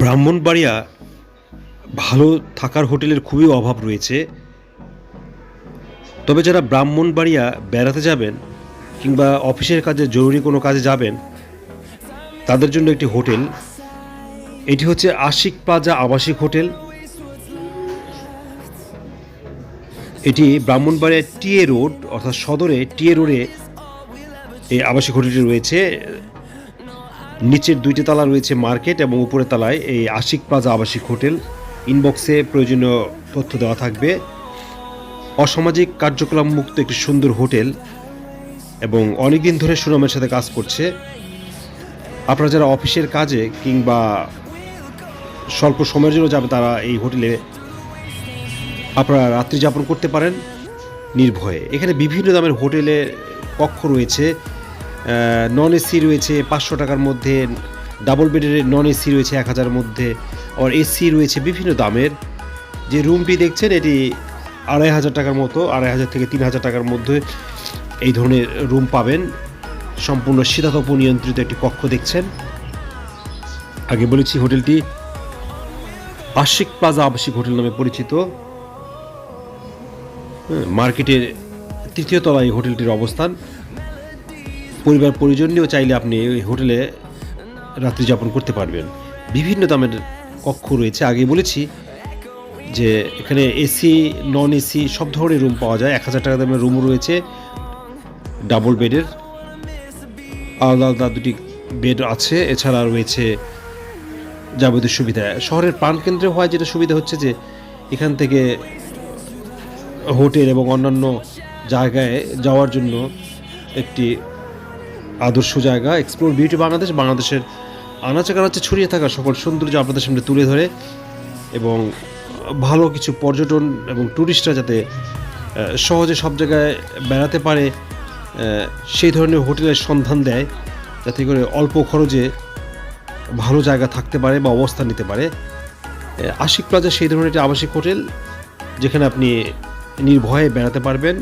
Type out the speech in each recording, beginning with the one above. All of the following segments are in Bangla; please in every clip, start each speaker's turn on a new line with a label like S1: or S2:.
S1: ব্রাহ্মণবাড়িয়া ভালো থাকার হোটেলের খুবই অভাব রয়েছে। তবে যারা ব্রাহ্মণবাড়িয়া বেড়াতে যাবেন কিংবা অফিসের কাজে, জরুরি কোনো কাজে যাবেন, তাদের জন্য একটি হোটেল। এটি হচ্ছে আশিক প্লাজা আবাসিক হোটেল। এটি ব্রাহ্মণবাড়িয়া টিএ রোড, অর্থাৎ সদরে টিএ রোডে এই আবাসিক হোটেলটি রয়েছে। নিচের দুইটি তালা রয়েছে মার্কেট এবং উপরের তালায় এই আশিক প্লাজা আবাসিক হোটেল। ইনবক্সে প্রয়োজনীয় তথ্য দেওয়া থাকবে। অসামাজিক কার্যকলাপ মুক্ত একটি সুন্দর হোটেল এবং অনেকদিন ধরে সুনামের সাথে কাজ করছে। আপনারা যারা অফিসের কাজে কিংবা স্বল্প সময়ের জন্য যাবে তারা এই হোটেলে আপনারা রাত্রি যাপন করতে পারেন নির্ভয়ে। এখানে বিভিন্ন দামের হোটেলে কক্ষ রয়েছে। নন এসি রয়েছে পাঁচশো টাকার মধ্যে ডাবল বেডের নন এসি রয়েছে এক হাজারের মধ্যে, আর এসি রয়েছে বিভিন্ন দামের। যে রুমটি দেখছেন, এটি আড়াই হাজার টাকার মতো, আড়াই হাজার থেকে তিন হাজার টাকার মধ্যে এই ধরনের রুম পাবেন। সম্পূর্ণ শীতাতপ নিয়ন্ত্রিত একটি কক্ষ দেখছেন। আগে বলেছি হোটেলটি আশিক প্লাজা আবাসিক হোটেল নামে পরিচিত। মার্কেটের তৃতীয় তলায় হোটেলটির অবস্থান। পরিবার পরিজন নিয়েও চাইলে আপনি ওই হোটেলে রাত্রি যাপন করতে পারবেন। বিভিন্ন দামের কক্ষ রয়েছে। আগে বলেছি যে এখানে এসি নন এসি সব ধরনের রুম পাওয়া যায়। এক হাজার টাকা দামের রুম রয়েছে। ডাবল বেডের আলাদা আলাদা দুটি বেড আছে। এছাড়া রয়েছে যাবতীয় সুবিধা। শহরের প্রাণকেন্দ্রে হওয়ায় যেটা সুবিধা হচ্ছে যে এখান থেকে হোটেল এবং অন্যান্য জায়গায় যাওয়ার জন্য একটি আদর্শ জায়গা এক্সপ্লোর বিউটি বাংলাদেশ, বাংলাদেশের আনাচে কানাচে ছড়িয়ে থাকা সকল সৌন্দর্য আপনাদের সামনে তুলে ধরে এবং ভালো কিছু পর্যটন এবং ট্যুরিস্টরা যাতে সহজে সব জায়গায় বেড়াতে পারে সেই ধরনের হোটেলের সন্ধান দেয়, যাতে করে অল্প খরচে ভালো জায়গা থাকতে পারে বা অবস্থান নিতে পারে। আশিক প্লাজা সেই ধরনের একটি আবাসিক হোটেল, যেখানে আপনি নির্ভয়ে বেড়াতে পারবেন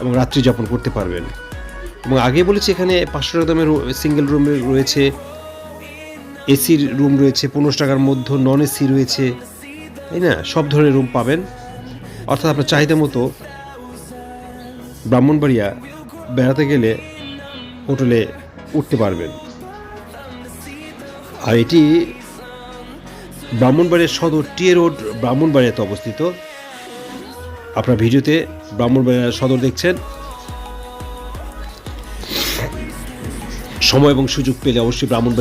S1: এবং রাত্রি যাপন করতে পারবেন। এবং আগে বলেছি এখানে পাঁচশো টাকা দামের সিঙ্গেল রুম রয়েছে এসির রুম রয়েছে পনেরো টাকার মধ্যে নন এসি রয়েছে, তাই না? সব ধরনের রুম পাবেন। অর্থাৎ আপনার চাহিদা মতো ব্রাহ্মণবাড়িয়া বেড়াতে গেলে হোটেলে উঠতে পারবেন। আর এটি ব্রাহ্মণবাড়িয়ার সদর টিএ রোড ব্রাহ্মণবাড়িয়াতে অবস্থিত। আপনার ভিডিওতে ব্রাহ্মণবাড়িয়া সদর দেখছেন। সময় এবং সুযোগ পেলে অবশ্যই ব্রাহ্মণবাড়িয়া